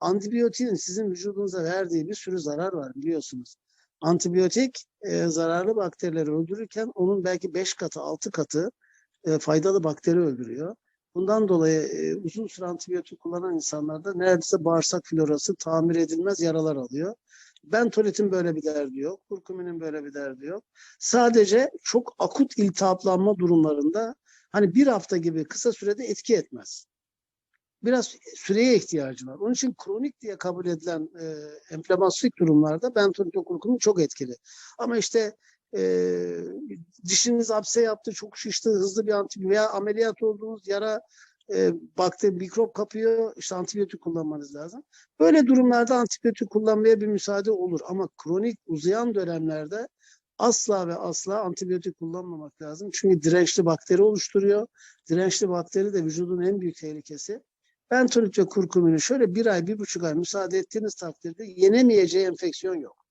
Antibiyotiğin sizin vücudunuza verdiği bir sürü zarar var biliyorsunuz. Antibiyotik e, zararlı bakterileri öldürürken onun belki 5 katı, 6 katı e, faydalı bakteri öldürüyor. Bundan dolayı e, uzun süre antibiyotik kullanan insanlarda neredeyse bağırsak florası tamir edilmez yaralar alıyor. Bentoletin böyle bir derdi yok. Kurkuminin böyle bir derdi yok. Sadece çok akut iltihaplanma durumlarında hani bir hafta gibi kısa sürede etki etmez. Biraz süreye ihtiyacı var. Onun için kronik diye kabul edilen e, enflamasyonist durumlarda bentolit kurkumin çok etkili. Ama işte e, dişiniz apse yaptı, çok şişti, hızlı bir antibiyotik veya ameliyat olduğunuz yara e, bakteri, mikrop kapıyor, işte antibiyotik kullanmanız lazım. Böyle durumlarda antibiyotik kullanmaya bir müsaade olur ama kronik uzayan dönemlerde asla ve asla antibiyotik kullanmamak lazım. Çünkü dirençli bakteri oluşturuyor. Dirençli bakteri de vücudun en büyük tehlikesi. Bentolit ve kurkumini şöyle bir ay, bir buçuk ay müsaade ettiğiniz takdirde yenemeyeceği enfeksiyon yok.